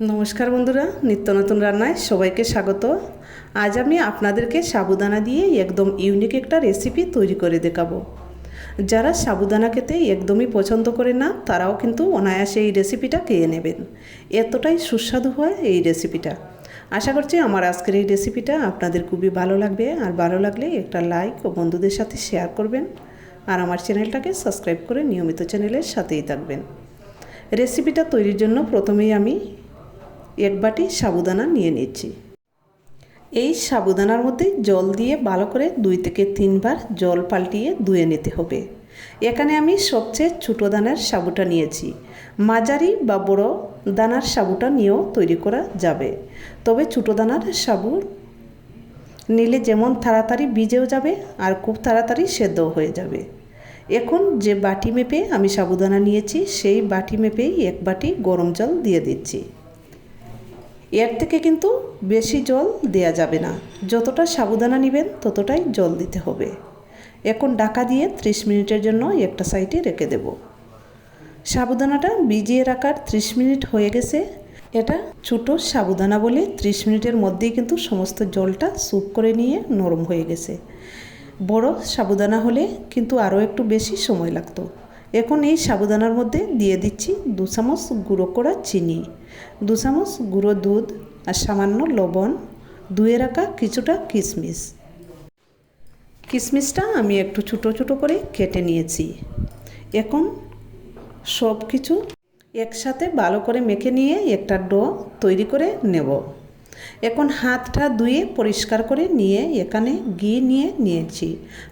নমস্কার বন্ধুরা, নিত্য নতুন রান্নায় সবাইকে স্বাগত। আজ আমি আপনাদেরকে সাবুদানা দিয়ে একদম ইউনিক একটা রেসিপি তৈরি করে দেখাবো। যারা সাবুদানা খেতে একদমই পছন্দ করে না, তারাও কিন্তু অনায়াসে এই রেসিপিটা খেয়ে নেবেন। এতটাই সুস্বাদু হয় এই রেসিপিটা আশা করছি আমার আজকের এই রেসিপিটা আপনাদের খুবই ভালো লাগবে, আর ভালো লাগলে একটা লাইক ও বন্ধুদের সাথে শেয়ার করবেন, আর আমার চ্যানেলটাকে সাবস্ক্রাইব করে নিয়মিত চ্যানেলের সাথেই থাকবেন। রেসিপিটা তৈরির জন্য প্রথমেই আমি এক বাটি সাবুদানা নিয়ে নিচ্ছি। এই সাবুদানার মধ্যে জল দিয়ে ভালো করে দুই থেকে তিনবার জল পাল্টিয়ে ধুয়ে নিতে হবে। এখানে আমি সবচেয়ে ছোটো দানার সাবুটা নিয়েছি। মাঝারি বা বড় দানার সাবুটা নিয়েও তৈরি করা যাবে। তবে ছোটো দানার সাবু নিলে যেমন তাড়াতাড়ি ভিজেও যাবে আর খুব তাড়াতাড়ি সেদ্ধও হয়ে যাবে। এখন যে বাটি মেপে আমি সাবুদানা নিয়েছি, সেই বাটি মেপেই এক বাটি গরম জল দিয়ে দিচ্ছি। এর থেকে কিন্তু বেশি জল দেয়া যাবে না। যতটা সাবুদানা নেবেন, ততটাই জল দিতে হবে। এখন ডাকা দিয়ে 30 মিনিটের জন্য একটা সাইডে রেখে দেব। সাবুদানাটা ভিজিয়ে রাখার 30 মিনিট হয়ে গেছে। এটা ছোটো সাবুদানা বলে 30 মিনিটের মধ্যেই কিন্তু সমস্ত জলটা স্যুপ করে নিয়ে নরম হয়ে গেছে। বড় সাবুদানা হলে কিন্তু আরও একটু বেশি সময় লাগতো। এখন এই সাবুদানার মধ্যে দিয়ে দিচ্ছি দু চামচ গুঁড়ো করা চিনি, দু চামচ গুঁড়ো দুধ আর সামান্য লবণ, ধুয়ে রাখা কিছুটা কিশমিশ। কিশমিশটা আমি একটু ছোটো ছোটো করে কেটে নিয়েছি। এখন সব কিছু একসাথে ভালো করে মেখে নিয়ে একটা ডো তৈরি করে নেব। এখন হাতটা ধুয়ে পরিষ্কার করে নিয়ে এখানে ঘি নিয়ে নিয়েছি।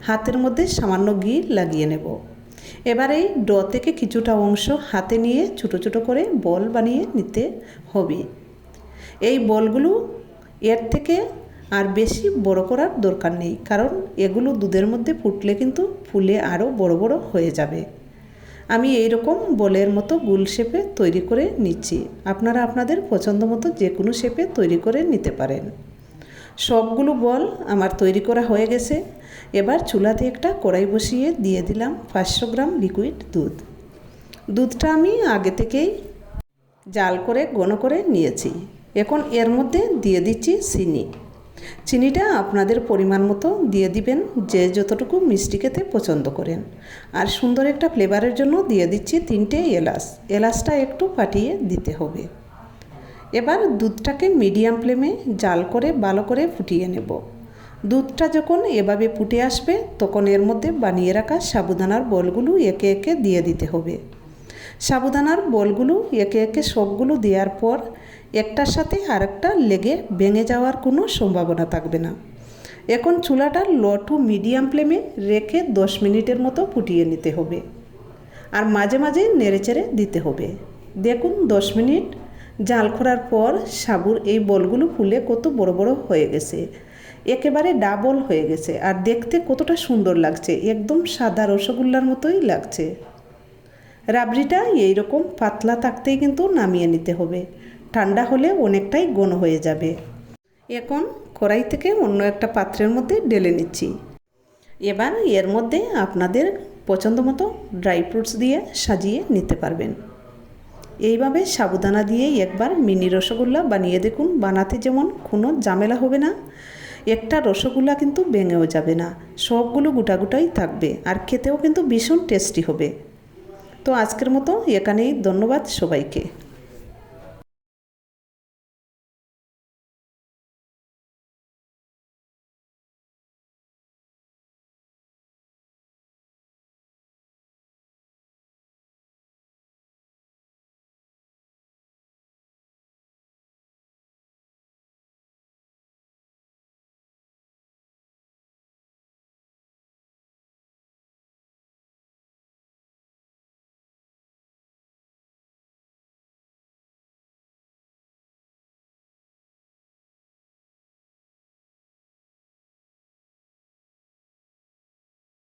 হাতের মধ্যে সামান্য ঘি লাগিয়ে নেব। এবার এই ড থেকে কিছুটা অংশ হাতে নিয়ে ছোটো ছোটো করে বল বানিয়ে নিতে হবে। এই বলগুলো এর থেকে আর বেশি বড় করার দরকার নেই, কারণ এগুলো দুধের মধ্যে ফুটলে কিন্তু ফুলে আরও বড় বড় হয়ে যাবে। আমি এই রকম বলের মতো গুল শেপে তৈরি করে নিচ্ছি। আপনারা আপনাদের পছন্দ মতো যে কোনো শেপে তৈরি করে নিতে পারেন। সবগুলো বল আমার তৈরি করা হয়ে গেছে। এবার চুলাতে একটা কড়াই বসিয়ে দিয়ে দিলাম পাঁচশো গ্রাম লিকুইড দুধ। দুধটা আমি আগে থেকেই জাল করে, ঘন করে নিয়েছি। এখন এর মধ্যে দিয়ে দিচ্ছি চিনি। চিনিটা আপনাদের পরিমাণ মতো দিয়ে দিবেন, যে যতটুকু মিষ্টি খেতে পছন্দ করেন। আর সুন্দর একটা ফ্লেভারের জন্য দিয়ে দিচ্ছি তিনটে এলাচ। এলাচটা একটু ফাটিয়ে দিতে হবে। এবার দুধটাকে মিডিয়াম ফ্লেমে জাল করে ভালো করে ফুটিয়ে নেব। দুধটা যখন এভাবে ফুটে আসবে, তখন এর মধ্যে বানিয়ে রাখা সাবুদানার বলগুলো একে একে দিয়ে দিতে হবে। সাবুদানার বলগুলো একে একে সবগুলো দেওয়ার পর একটার সাথে আরেকটা লেগে ভেঙে যাওয়ার কোনো সম্ভাবনা থাকবে না। এখন চুলাটা লো টু মিডিয়াম ফ্লেমে রেখে দশ মিনিটের মতো ফুটিয়ে নিতে হবে। আর মাঝে মাঝে নেড়েচেড়ে দিতে হবে। দেখুন, দশ মিনিট জাল করার পর সাবুর এই বলগুলো ফুলে কত বড় বড় হয়ে গেছে। একেবারে ডাবল হয়ে গেছে আর দেখতে কতটা সুন্দর লাগছে, একদম সাদা রসগোল্লার মতোই লাগছে। রাবড়িটা এইরকম পাতলা থাকতেই কিন্তু নামিয়ে নিতে হবে, ঠান্ডা হলে অনেকটাই ঘন হয়ে যাবে। এখন কড়াই থেকে অন্য একটা পাত্রের মধ্যে ঢেলে নিচ্ছি। এবার এর মধ্যে আপনাদের পছন্দ মতো ড্রাই ফ্রুটস দিয়ে সাজিয়ে নিতে পারবেন। এইভাবে সাবুদানা দিয়েই একবার মিনি রসগোল্লা বানিয়ে দেখুন। বানাতে যেমন কোনো ঝামেলা হবে না। একটা রসগোল্লা কিন্তু ভেঙেও যাবে না। সবগুলো গোটা গোটাই থাকবে আর খেতেও কিন্তু ভীষণ টেস্টি হবে। তো আজকের মতো এখানেই, ধন্যবাদ সবাইকে।